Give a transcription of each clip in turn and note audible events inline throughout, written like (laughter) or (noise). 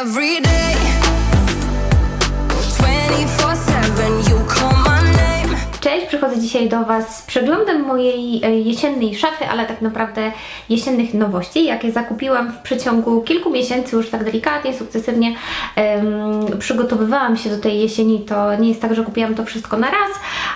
every day. Przychodzę dzisiaj do Was z przeglądem mojej e, jesiennej szafy, ale tak naprawdę jesiennych nowości, jakie zakupiłam w przeciągu kilku miesięcy, już tak delikatnie, sukcesywnie em, przygotowywałam się do tej jesieni. To nie jest tak, że kupiłam to wszystko na raz,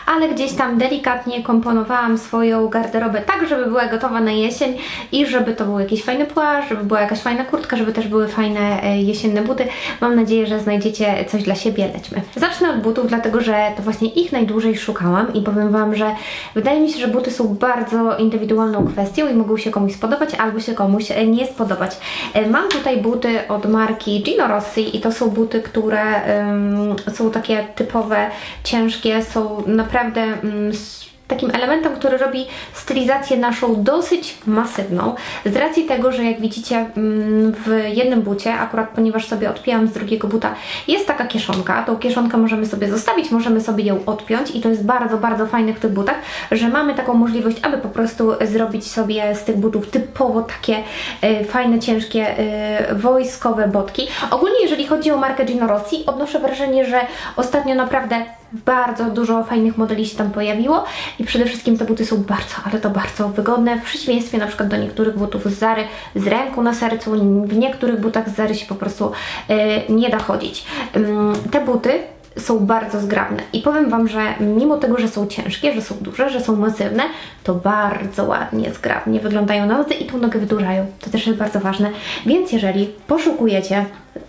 ale gdzieś tam delikatnie komponowałam swoją garderobę tak, żeby była gotowa na jesień i żeby to był jakiś fajny płaszcz, żeby była jakaś fajna kurtka, żeby też były fajne e, jesienne buty. Mam nadzieję, że znajdziecie coś dla siebie. Lećmy. Zacznę od butów, dlatego że to właśnie ich najdłużej szukałam i powiem Wam, że wydaje mi się, że buty są bardzo indywidualną kwestią i mogą się komuś spodobać albo się komuś e, nie spodobać. E, Mam tutaj buty od marki Gino Rossi i to są buty, które em, są takie typowe, ciężkie, są naprawdę s- takim elementem, który robi stylizację naszą dosyć masywną. Z racji tego, że jak widzicie mm, w jednym bucie, akurat ponieważ sobie odpięłam z drugiego buta, jest taka kieszonka. Tą kieszonkę możemy sobie zostawić, możemy sobie ją odpiąć i to jest bardzo, bardzo fajne w tych butach, że mamy taką możliwość, aby po prostu zrobić sobie z tych butów typowo takie e, fajne, ciężkie, e, wojskowe botki. Ogólnie jeżeli chodzi o markę Gino Rossi, odnoszę wrażenie, że ostatnio naprawdę bardzo dużo fajnych modeli się tam pojawiło i przede wszystkim te buty są bardzo, ale to bardzo wygodne, w przeciwieństwie na przykład do niektórych butów z Zary z ręką na sercu, w niektórych butach z Zary się po prostu e, nie da chodzić. Ym, te buty są bardzo zgrabne i powiem Wam, że mimo tego, że są ciężkie, że są duże, że są masywne, to bardzo ładnie, zgrabnie wyglądają na nodze i tą nogę wydłużają. To też jest bardzo ważne. Więc jeżeli poszukujecie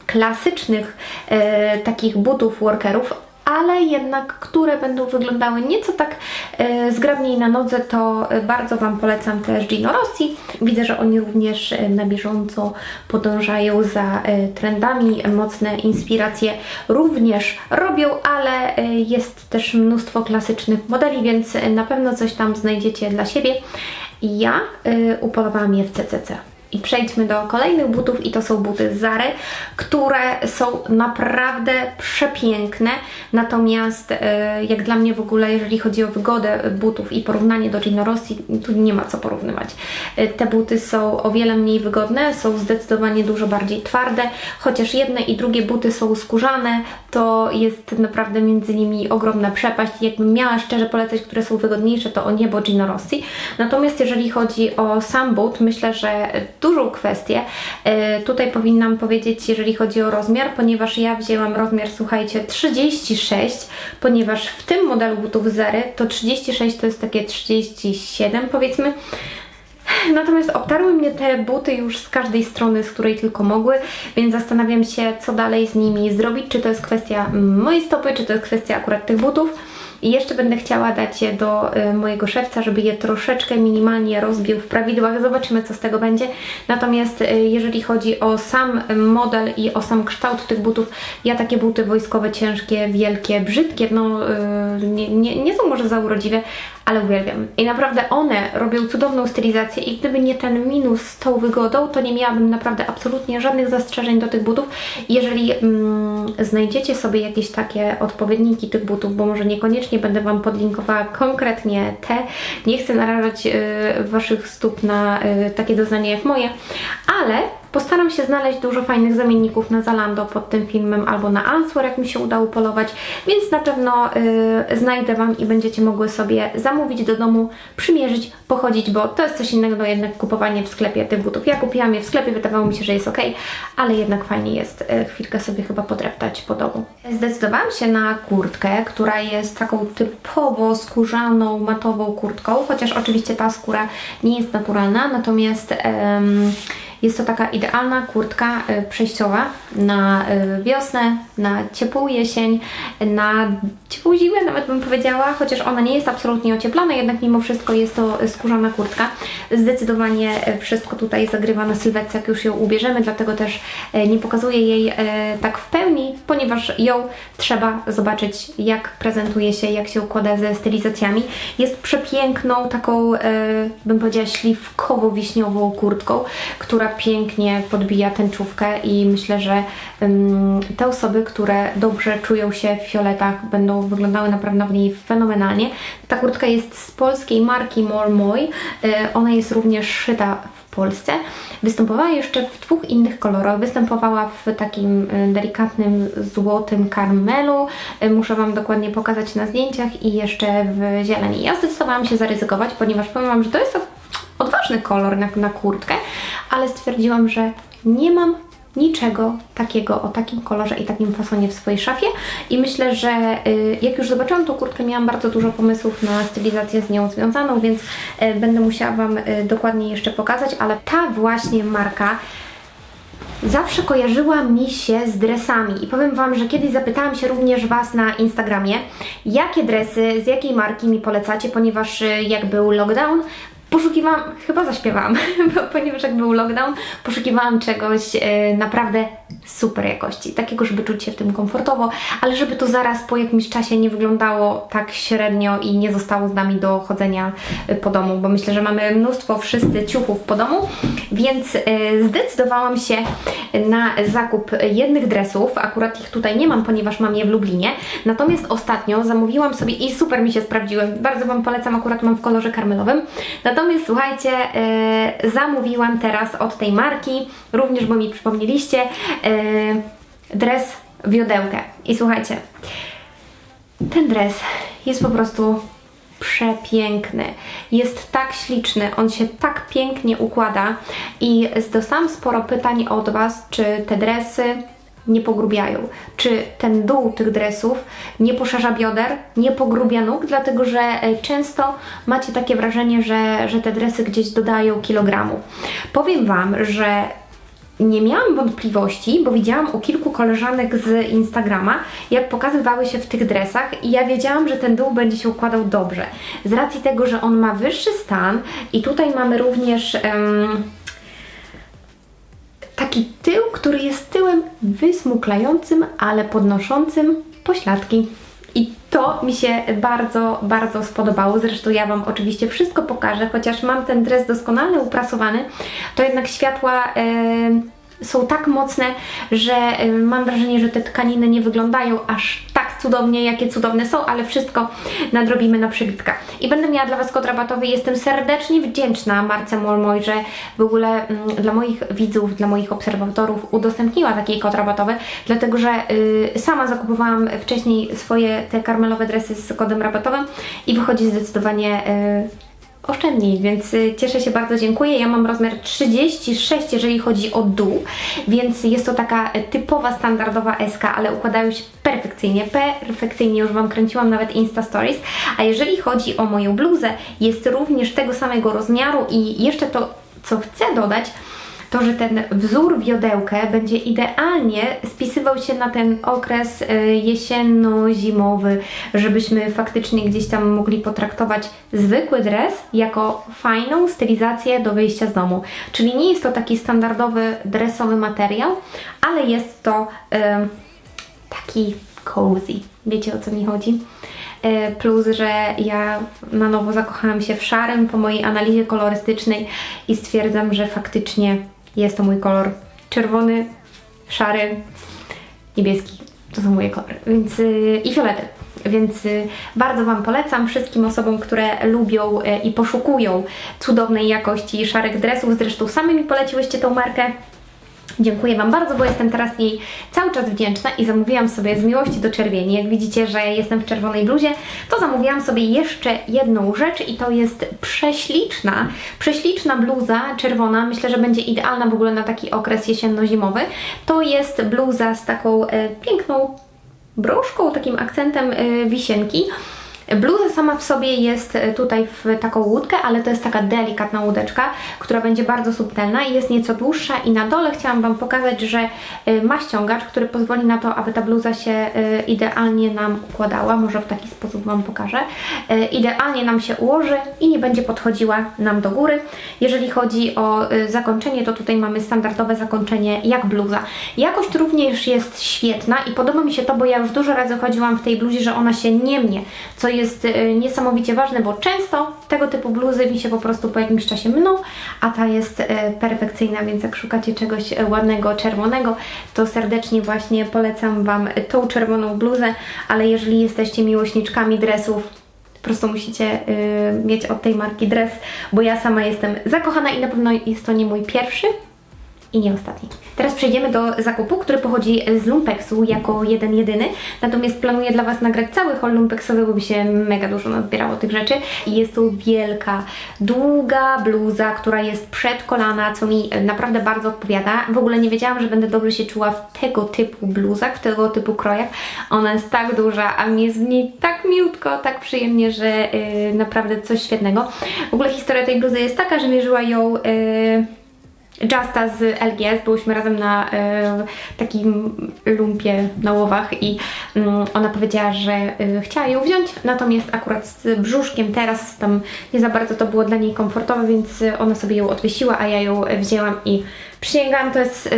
klasycznych e, takich butów workerów, ale jednak, które będą wyglądały nieco tak e, zgrabniej na nodze, to e, bardzo Wam polecam też Gino Rossi. Widzę, że oni również e, na bieżąco podążają za trendami, mocne inspiracje również robią, ale jest też mnóstwo klasycznych modeli, więc na pewno coś tam znajdziecie dla siebie. Ja upolowałam je w CCC. I przejdźmy do kolejnych butów i to są buty Zary, które są naprawdę przepiękne. Natomiast e, jak dla mnie w ogóle, jeżeli chodzi o wygodę butów i porównanie do Gino Rossi, tu nie ma co porównywać. E, Te buty są o wiele mniej wygodne, są zdecydowanie dużo bardziej twarde, chociaż jedne i drugie buty są skórzane, to jest naprawdę między nimi ogromna przepaść. Jakbym miała szczerze polecać, które są wygodniejsze, to o niebo Gino Rossi. Natomiast jeżeli chodzi o sam but, myślę, że dużą kwestię e, tutaj powinnam powiedzieć, jeżeli chodzi o rozmiar, ponieważ ja wzięłam rozmiar, słuchajcie, 36, ponieważ w tym modelu butów Zary to 36 to jest takie 37 powiedzmy. Natomiast obtarły mnie te buty już z każdej strony, z której tylko mogły, więc zastanawiam się, co dalej z nimi zrobić. Czy to jest kwestia mojej stopy, czy to jest kwestia akurat tych butów. I jeszcze będę chciała dać je do y, mojego szewca, żeby je troszeczkę minimalnie rozbił w prawidłach. Zobaczymy, co z tego będzie. Natomiast y, jeżeli chodzi o sam model i o sam kształt tych butów, ja takie buty wojskowe, ciężkie, wielkie, brzydkie, no y, nie, nie, nie są może za urodziwe, ale uwielbiam. I naprawdę one robią cudowną stylizację i gdyby nie ten minus z tą wygodą, to nie miałabym naprawdę absolutnie żadnych zastrzeżeń do tych butów. Jeżeli mm, znajdziecie sobie jakieś takie odpowiedniki tych butów, bo może niekoniecznie będę Wam podlinkowała konkretnie te, nie chcę narażać y, Waszych stóp na y, takie doznanie jak moje, ale Postaram się znaleźć dużo fajnych zamienników na Zalando pod tym filmem albo na Answer, jak mi się udało polować, więc na pewno y, znajdę Wam i będziecie mogły sobie zamówić do domu, przymierzyć, pochodzić, bo to jest coś innego jednak kupowanie w sklepie tych butów. Ja kupiłam je w sklepie, wydawało mi się, że jest ok, ale jednak fajnie jest y, chwilkę sobie chyba podreptać po domu. Zdecydowałam się na kurtkę, która jest taką typowo skórzaną, matową kurtką, chociaż oczywiście ta skóra nie jest naturalna, natomiast... em, jest to taka idealna kurtka y, przejściowa na y, wiosnę, na ciepłą jesień, na ciepłą zimę nawet bym powiedziała, chociaż ona nie jest absolutnie ocieplana, jednak mimo wszystko jest to skórzana kurtka. Zdecydowanie y, wszystko tutaj zagrywa na sylwetce, jak już ją ubierzemy, dlatego też nie pokazuję jej tak w pełni, ponieważ ją trzeba zobaczyć, jak prezentuje się, jak się układa ze stylizacjami. Jest przepiękną, taką, bym powiedziała, śliwkowo-wiśniową kurtką, która pięknie podbija tęczówkę i myślę, że te osoby, które dobrze czują się w fioletach, będą wyglądały naprawdę w niej fenomenalnie. Ta kurtka jest z polskiej marki Mormoj. Y, ona jest również szyta w Polsce. Występowała jeszcze w dwóch innych kolorach. Występowała w takim y, delikatnym złotym karmelu. Y, Muszę Wam dokładnie pokazać na zdjęciach i jeszcze w zieleni. Ja zdecydowałam się zaryzykować, ponieważ powiem Wam, że to jest odważny kolor na, na kurtkę, ale stwierdziłam, że nie mam niczego takiego o takim kolorze i takim fasonie w swojej szafie. I myślę, że y, jak już zobaczyłam tą kurtkę, miałam bardzo dużo pomysłów na stylizację z nią związaną, więc y, będę musiała Wam y, dokładnie jeszcze pokazać, ale ta właśnie marka zawsze kojarzyła mi się z dresami. I powiem Wam, że kiedyś zapytałam się również Was na Instagramie, jakie dresy, z jakiej marki mi polecacie, ponieważ jak był lockdown, poszukiwałam, chyba zaśpiewałam, (laughs) ponieważ jak był lockdown, poszukiwałam czegoś e, naprawdę super jakości, takiego, żeby czuć się w tym komfortowo, ale żeby to zaraz po jakimś czasie nie wyglądało tak średnio i nie zostało z nami do chodzenia e, po domu, bo myślę, że mamy mnóstwo wszyscy ciuchów po domu, więc e, zdecydowałam się na zakup jednych dresów, akurat ich tutaj nie mam, ponieważ mam je w Lublinie, natomiast ostatnio zamówiłam sobie i super mi się sprawdziły, bardzo Wam polecam, akurat mam w kolorze karmelowym, Natomiast słuchajcie, e, zamówiłam teraz od tej marki, również bo mi przypomnieliście, e, dres wiodełkę. I słuchajcie, ten dres jest po prostu przepiękny. Jest tak śliczny, on się tak pięknie układa i dostałam sporo pytań od Was, czy te dresy nie pogrubiają. Czy ten dół tych dresów nie poszerza bioder, nie pogrubia nóg, dlatego że e, często macie takie wrażenie, że, że te dresy gdzieś dodają kilogramów. Powiem Wam, że nie miałam wątpliwości, bo widziałam u kilku koleżanek z Instagrama, jak pokazywały się w tych dresach i ja wiedziałam, że ten dół będzie się układał dobrze. Z racji tego, że on ma wyższy stan i tutaj mamy również... em, taki tył, który jest tyłem wysmuklającym, ale podnoszącym pośladki. I to mi się bardzo, bardzo spodobało. Zresztą ja Wam oczywiście wszystko pokażę, chociaż mam ten dres doskonale uprasowany, to jednak światła są tak mocne, że mam wrażenie, że te tkaniny nie wyglądają aż cudownie, jakie cudowne są, ale wszystko nadrobimy na przebitkach. I będę miała dla Was kod rabatowy. Jestem serdecznie wdzięczna Marce Molmoj, że w ogóle mm, dla moich widzów, dla moich obserwatorów udostępniła taki kod rabatowy, dlatego że y, sama zakupowałam wcześniej swoje te karmelowe dresy z kodem rabatowym i wychodzi zdecydowanie y, oszczędniej, więc y, cieszę się bardzo, dziękuję. Ja mam rozmiar 36, jeżeli chodzi o dół, więc jest to taka y, typowa, standardowa SK, ale układają się perfekcyjnie, perfekcyjnie, już Wam kręciłam nawet Insta Stories, a jeżeli chodzi o moją bluzę, jest również tego samego rozmiaru i jeszcze to, co chcę dodać, to, że ten wzór wiodełkę będzie idealnie spisywał się na ten okres y, jesienno-zimowy, żebyśmy faktycznie gdzieś tam mogli potraktować zwykły dres jako fajną stylizację do wyjścia z domu. Czyli nie jest to taki standardowy dresowy materiał, ale jest to y, taki cozy. Wiecie o co mi chodzi? E, Plus, że ja na nowo zakochałam się w szarym po mojej analizie kolorystycznej i stwierdzam, że faktycznie jest to mój kolor czerwony, szary, niebieski. To są moje kolory. Więc, yy, I fiolety. Więc y, bardzo Wam polecam wszystkim osobom, które lubią y, i poszukują cudownej jakości szarych dresów. Zresztą sami mi poleciłyście tą markę. Dziękuję Wam bardzo, bo jestem teraz jej cały czas wdzięczna i zamówiłam sobie z miłości do czerwieni. Jak widzicie, że jestem w czerwonej bluzie, to zamówiłam sobie jeszcze jedną rzecz i to jest prześliczna, prześliczna bluza czerwona. Myślę, że będzie idealna w ogóle na taki okres jesienno-zimowy. To jest bluza z taką e, piękną broszką, takim akcentem e, wisienki. Bluza sama w sobie jest e, tutaj w taką łódkę, ale to jest taka delikatna łódeczka, która będzie bardzo subtelna i jest nieco dłuższa i na dole chciałam Wam pokazać, że e, ma ściągacz, który pozwoli na to, aby ta bluza się e, idealnie nam układała. Może w taki sposób Wam pokażę. Idealnie nam się ułoży i nie będzie podchodziła nam do góry. Jeżeli chodzi o zakończenie, to tutaj mamy standardowe zakończenie jak bluza. Jakość również jest świetna i podoba mi się to, bo ja już dużo razy chodziłam w tej bluzie, że ona się nie mnie, co jest e, niesamowicie ważne, bo często tego typu bluzy mi się po prostu po jakimś czasie mną, a ta jest e, perfekcyjna, więc jak szukacie czegoś e, ładnego, czerwonego, to serdecznie właśnie polecam Wam tą czerwoną bluzę, ale jeżeli jesteście miłośniczkami dresów, prostu musicie y, mieć od tej marki dres, bo ja sama jestem zakochana i na pewno jest to nie mój pierwszy i nie ostatni. Teraz przejdziemy do zakupu, który pochodzi z Lumpeksu jako jeden jedyny. Natomiast planuję dla Was nagrać cały haul lumpeksowy, bo by się mega dużo nazbierało tych rzeczy. I jest to wielka, długa bluza, która jest przed kolana, co mi naprawdę bardzo odpowiada. W ogóle nie wiedziałam, że będę dobrze się czuła w tego typu bluzach, w tego typu krojach. Ona jest tak duża, a mi jest w niej tak miłutko, tak przyjemnie, że yy, naprawdę coś świetnego. W ogóle historia tej bluzy jest taka, że mierzyła ją... Yy, Justa z LGS, byłyśmy razem na e, takim lumpie na łowach i mm, ona powiedziała, że e, chciała ją wziąć, natomiast akurat z brzuszkiem teraz tam nie za bardzo to było dla niej komfortowe, więc ona sobie ją odwiesiła, a ja ją wzięłam i przysięgam, to jest e,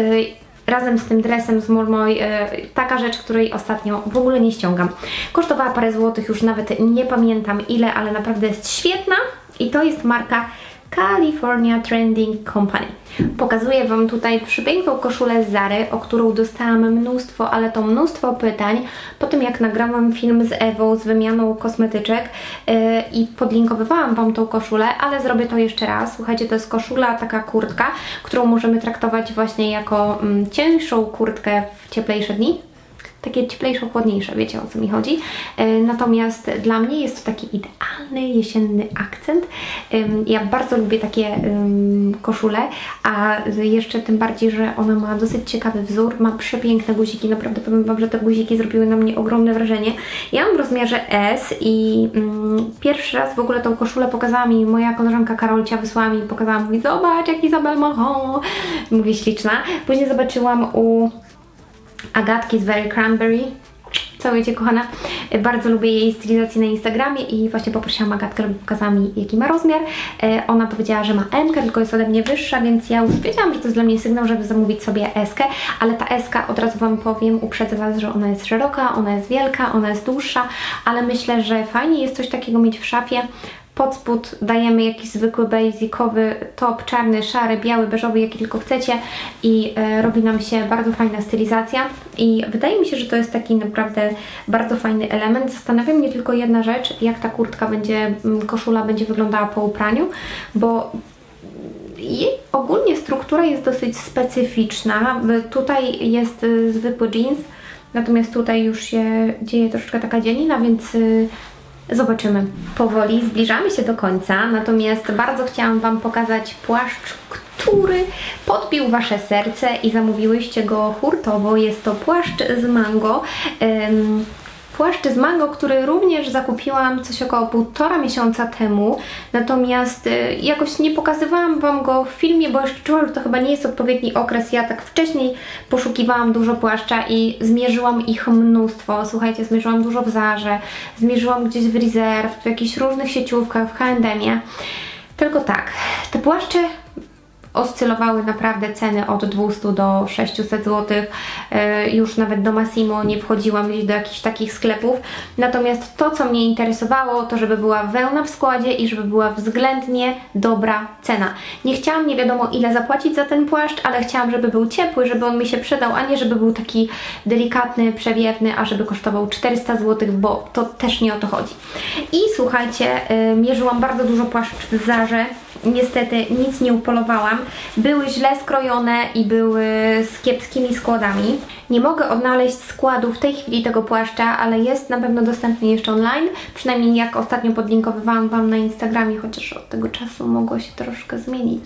razem z tym dresem z Mormoj e, taka rzecz, której ostatnio w ogóle nie ściągam. Kosztowała parę złotych, już nawet nie pamiętam ile, ale naprawdę jest świetna i to jest marka California Trending Company. Pokazuję Wam tutaj przepiękną koszulę z Zary, o którą dostałam mnóstwo, ale to mnóstwo pytań po tym jak nagrałam film z Ewą z wymianą kosmetyczek yy, i podlinkowywałam Wam tą koszulę, ale zrobię to jeszcze raz. Słuchajcie, to jest koszula, taka kurtka, którą możemy traktować właśnie jako mm, cięższą kurtkę w cieplejsze dni takie cieplejsze, chłodniejsze, wiecie o co mi chodzi. E, Natomiast dla mnie jest to taki idealny jesienny akcent. Ja bardzo lubię takie koszule, a jeszcze tym bardziej, że ona ma dosyć ciekawy wzór, ma przepiękne guziki, naprawdę powiem Wam, że te guziki zrobiły na mnie ogromne wrażenie. Ja mam w rozmiarze S i ym, pierwszy raz w ogóle tą koszulę pokazała mi moja koleżanka Karolcia, wysłała mi i pokazała, mówi zobacz jak Izabel ma, ho. mówię śliczna. Później zobaczyłam u Agatki z Very Cranberry. Całujcie kochana. Bardzo lubię jej stylizację na Instagramie i właśnie poprosiłam Agatkę, żeby pokazała mi jaki ma rozmiar. E, Ona powiedziała, że ma M, tylko jest ode mnie wyższa, więc ja już wiedziałam, że to jest dla mnie sygnał, żeby zamówić sobie S, ale ta S, od razu Wam powiem, uprzedzę Was, że ona jest szeroka, ona jest wielka, ona jest dłuższa, ale myślę, że fajnie jest coś takiego mieć w szafie, pod spód dajemy jakiś zwykły basicowy top, czarny, szary, biały, beżowy, jaki tylko chcecie i e, robi nam się bardzo fajna stylizacja i wydaje mi się, że to jest taki naprawdę bardzo fajny element. Zastanawia mnie tylko jedna rzecz, jak ta kurtka będzie, mm, koszula będzie wyglądała po upraniu, bo ogólnie struktura jest dosyć specyficzna. Tutaj jest y, zwykły jeans, natomiast tutaj już się dzieje troszeczkę taka dzielina, więc y, zobaczymy. Powoli zbliżamy się do końca, natomiast bardzo chciałam Wam pokazać płaszcz, który podbił Wasze serce i zamówiłyście go hurtowo. Jest to płaszcz z mango. Płaszcz z mango, który również zakupiłam coś około półtora miesiąca temu, natomiast y, jakoś nie pokazywałam Wam go w filmie, bo jeszcze czułam, że to chyba nie jest odpowiedni okres. Ja tak wcześniej poszukiwałam dużo płaszcza i zmierzyłam ich mnóstwo. Słuchajcie, zmierzyłam dużo w Zarze, zmierzyłam gdzieś w Reserve, w jakichś różnych sieciówkach, w H&M-ie. Tylko tak, te płaszcze oscylowały naprawdę ceny od 200 do 600 zł. E, Już nawet do Massimo nie wchodziłam gdzieś do jakichś takich sklepów. Natomiast to, co mnie interesowało, to żeby była wełna w składzie i żeby była względnie dobra cena. Nie chciałam nie wiadomo ile zapłacić za ten płaszcz, ale chciałam, żeby był ciepły, żeby on mi się przydał, a nie żeby był taki delikatny, przewiewny, a żeby kosztował 400 zł, bo to też nie o to chodzi. I słuchajcie, y, mierzyłam bardzo dużo płaszcz w Zarze. Niestety nic nie upolowałam. Były źle skrojone i były z kiepskimi składami. Nie mogę odnaleźć składu w tej chwili tego płaszcza, ale jest na pewno dostępny jeszcze online. Przynajmniej jak ostatnio podlinkowywałam Wam na Instagramie, chociaż od tego czasu mogło się troszkę zmienić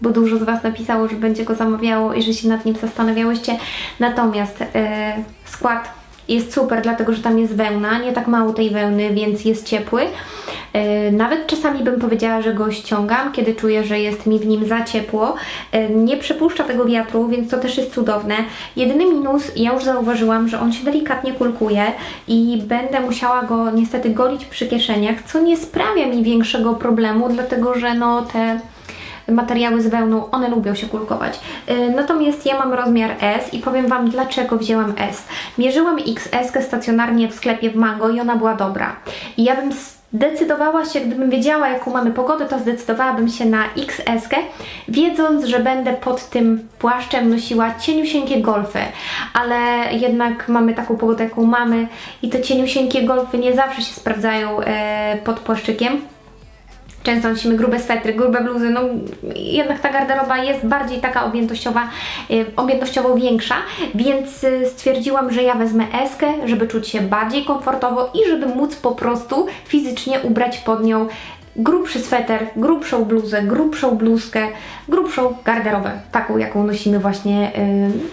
bo dużo z Was napisało, że będzie go zamawiało i że się nad nim zastanawiałyście. Natomiast e, skład jest super, dlatego że tam jest wełna, nie tak mało tej wełny, więc jest ciepły. E, Nawet czasami bym powiedziała, że go ściągam, kiedy czuję, że jest mi w nim za ciepło. E, Nie przepuszcza tego wiatru, więc to też jest cudowne. Jedyny minus, ja już zauważyłam, że on się delikatnie kulkuje i będę musiała go niestety golić przy kieszeniach, co nie sprawia mi większego problemu, dlatego że no te materiały z wełną, one lubią się kulkować. Yy, Natomiast ja mam rozmiar S i powiem Wam dlaczego wzięłam S. Mierzyłam XS stacjonarnie w sklepie w Mango i ona była dobra. I ja bym zdecydowała się, gdybym wiedziała, jaką mamy pogodę, to zdecydowałabym się na XS, wiedząc, że będę pod tym płaszczem nosiła cieniusieńkie golfy, ale jednak mamy taką pogodę, jaką mamy i te cieniusieńkie golfy nie zawsze się sprawdzają e, pod płaszczykiem. Często nosimy grube swetry, grube bluzy, no jednak ta garderoba jest bardziej taka objętościowa, y, objętościowo większa, więc y, stwierdziłam, że ja wezmę eskę, żeby czuć się bardziej komfortowo i żeby móc po prostu fizycznie ubrać pod nią grubszy sweter, grubszą bluzę, grubszą bluzkę, grubszą garderobę, taką jaką nosimy właśnie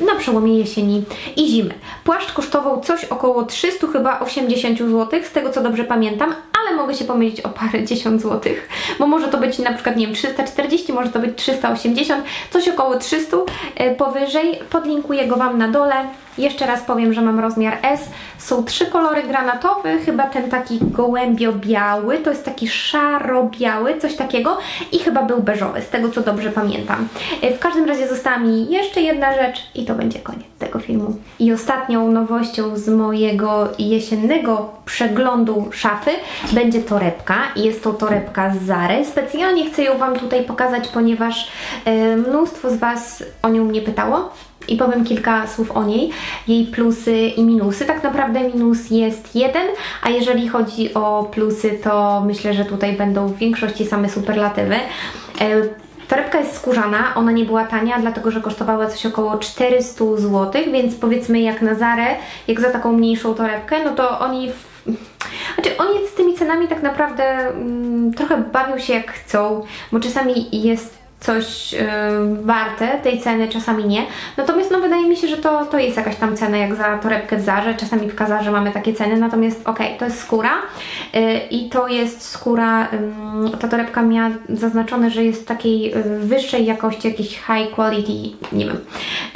y, na przełomie jesieni i zimy. Płaszcz kosztował coś około 300 chyba 80 zł, z tego co dobrze pamiętam, mogę się pomylić o parę dziesiąt złotych, bo może to być na przykład, nie wiem, 340, może to być 380, coś około 300 y, powyżej. Podlinkuję go Wam na dole. Jeszcze raz powiem, że mam rozmiar S. Są trzy kolory granatowy, chyba ten taki gołębio-biały, to jest taki szaro-biały, coś takiego i chyba był beżowy, z tego co dobrze pamiętam. Y, W każdym razie została mi jeszcze jedna rzecz i to będzie koniec tego filmu. I ostatnią nowością z mojego jesiennego przeglądu szafy będzie torebka. Jest to torebka z Zary. Specjalnie chcę ją Wam tutaj pokazać, ponieważ e, mnóstwo z Was o nią mnie pytało i powiem kilka słów o niej, jej plusy i minusy. Tak naprawdę minus jest jeden, a jeżeli chodzi o plusy, to myślę, że tutaj będą w większości same superlatywy. E, Torebka jest skórzana, ona nie była tania, dlatego że kosztowała coś około 400 zł, więc powiedzmy jak na Zarę, jak za taką mniejszą torebkę, no to oni w... Znaczy oni z tymi cenami tak naprawdę mm, trochę bawią się jak chcą, bo czasami jest coś yy, warte tej ceny, czasami nie. Natomiast no wydaje mi się, że to, to jest jakaś tam cena jak za torebkę w Zarze, czasami w Kazarze mamy takie ceny, natomiast okej, to jest skóra yy, i to jest skóra, ta torebka miała zaznaczone, że jest takiej yy, wyższej jakości, jakiś high quality, nie wiem.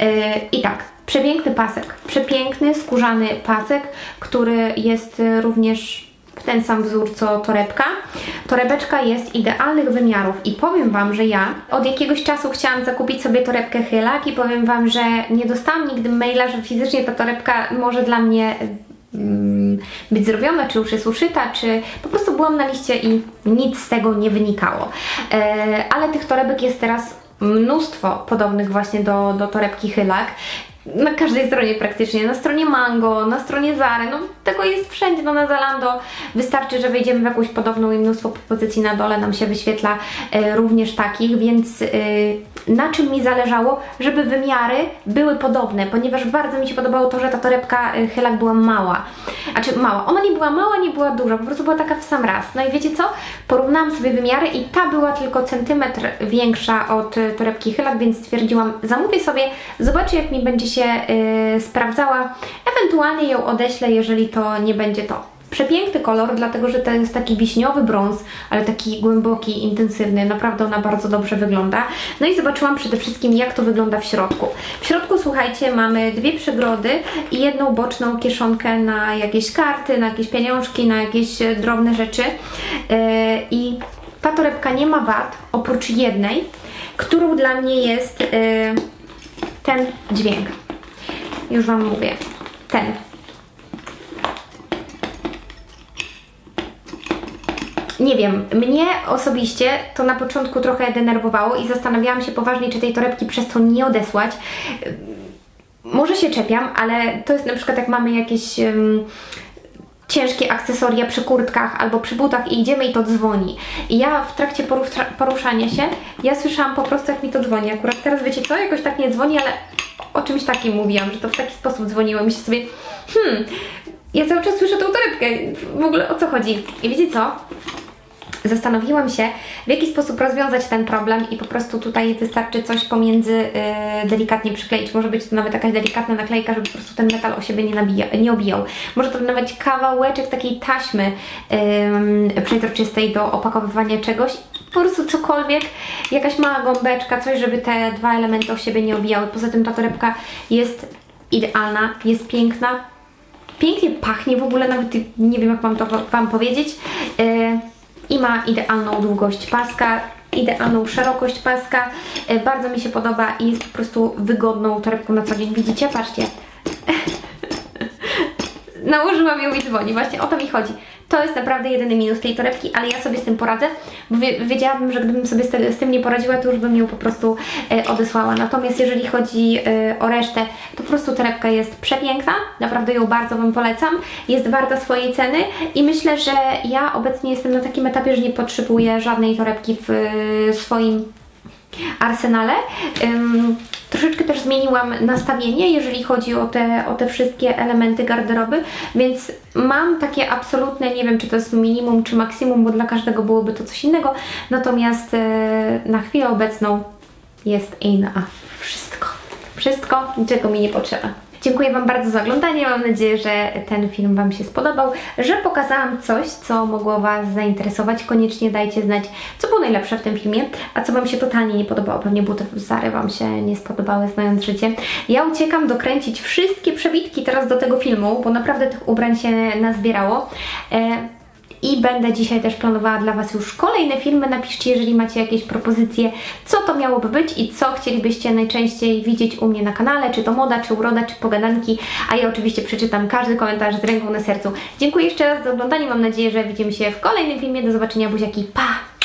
Yy, I tak, Przepiękny pasek, przepiękny skórzany pasek, który jest y, również ten sam wzór co torebka. Torebeczka jest idealnych wymiarów i powiem Wam, że ja od jakiegoś czasu chciałam zakupić sobie torebkę Hylak i powiem Wam, że nie dostałam nigdy maila, że fizycznie ta torebka może dla mnie mm, być zrobiona, czy już jest uszyta, czy po prostu byłam na liście i nic z tego nie wynikało. E, ale tych torebek jest teraz mnóstwo podobnych właśnie do, do torebki Hylak. Na każdej stronie praktycznie, na stronie Mango, na stronie Zary, no tego jest wszędzie, no na Zalando. Wystarczy, że wejdziemy w jakąś podobną i mnóstwo propozycji na dole nam się wyświetla e, również takich, więc e, na czym mi zależało, żeby wymiary były podobne, ponieważ bardzo mi się podobało to, że ta torebka e, Hylak była mała, a czy mała, ona nie była mała, nie była duża, po prostu była taka w sam raz, no i wiecie co, porównałam sobie wymiary i ta była tylko centymetr większa od e, torebki Hylak, więc stwierdziłam, zamówię sobie, zobaczę jak mi będzie się y, sprawdzała. Ewentualnie ją odeślę, jeżeli to nie będzie to. Przepiękny kolor, dlatego że to jest taki wiśniowy brąz, ale taki głęboki, intensywny. Naprawdę ona bardzo dobrze wygląda. No i zobaczyłam przede wszystkim, jak to wygląda w środku. W środku, słuchajcie, mamy dwie przegrody i jedną boczną kieszonkę na jakieś karty, na jakieś pieniążki, na jakieś e, drobne rzeczy. Yy, I ta torebka nie ma wad, oprócz jednej, którą dla mnie jest... Yy, ten dźwięk. Już Wam mówię. Ten. Nie wiem, mnie osobiście to na początku trochę denerwowało i zastanawiałam się poważnie, czy tej torebki przez to nie odesłać. Może się czepiam, ale to jest na przykład jak mamy jakieś um, ciężkie akcesoria przy kurtkach albo przy butach i idziemy i to dzwoni. I ja w trakcie porusza, poruszania się, ja słyszałam po prostu jak mi to dzwoni. Akurat teraz wiecie co, jakoś tak nie dzwoni, ale o czymś takim mówiłam, że to w taki sposób dzwoniło. Myślę sobie, hmm, ja cały czas słyszę tą torebkę, w ogóle o co chodzi? I wiecie co? Zastanowiłam się, w jaki sposób rozwiązać ten problem i po prostu tutaj wystarczy coś pomiędzy yy, delikatnie przykleić. Może być to nawet jakaś delikatna naklejka, żeby po prostu ten metal o siebie nie, nabija, nie obijał. Może to nawet kawałeczek takiej taśmy yy, do opakowywania czegoś. Po prostu cokolwiek, jakaś mała gąbeczka, coś, żeby te dwa elementy o siebie nie obijały. Poza tym ta torebka jest idealna, jest piękna, pięknie pachnie w ogóle, nawet nie wiem jak mam to Wam powiedzieć. Yy, i ma idealną długość paska, idealną szerokość paska. E, Bardzo mi się podoba i jest po prostu wygodną torebką na co dzień. Widzicie? Patrzcie. (laughs) Nałożyłam ją i dzwoni. Właśnie o to mi chodzi. To jest naprawdę jedyny minus tej torebki, ale ja sobie z tym poradzę, bo wie, wiedziałabym, że gdybym sobie z, tym nie poradziła, to już bym ją po prostu e, odesłała. Natomiast jeżeli chodzi e, o resztę, to po prostu torebka jest przepiękna, naprawdę ją bardzo Wam polecam, jest warta swojej ceny i myślę, że ja obecnie jestem na takim etapie, że nie potrzebuję żadnej torebki w swoim arsenale. Ym, troszeczkę też zmieniłam nastawienie, jeżeli chodzi o te, o te wszystkie elementy garderoby, więc mam takie absolutne, nie wiem czy to jest minimum czy maksimum, bo dla każdego byłoby to coś innego, natomiast e, na chwilę obecną jest enough. Wszystko. Wszystko, niczego mi nie potrzeba. Dziękuję Wam bardzo za oglądanie. Mam nadzieję, że ten film Wam się spodobał, że pokazałam coś, co mogło Was zainteresować. Koniecznie dajcie znać, co było najlepsze w tym filmie, a co Wam się totalnie nie podobało. Pewnie buty Zary Wam się nie spodobały, znając życie. Ja uciekam dokręcić wszystkie przebitki teraz do tego filmu, bo naprawdę tych ubrań się nazbierało. E, i będę dzisiaj też planowała dla Was już kolejne filmy. Napiszcie, jeżeli macie jakieś propozycje, co to miałoby być i co chcielibyście najczęściej widzieć u mnie na kanale, czy to moda, czy uroda, czy pogadanki, a ja oczywiście przeczytam każdy komentarz z ręką na sercu. Dziękuję jeszcze raz za oglądanie, mam nadzieję, że widzimy się w kolejnym filmie. Do zobaczenia, buziaki, pa!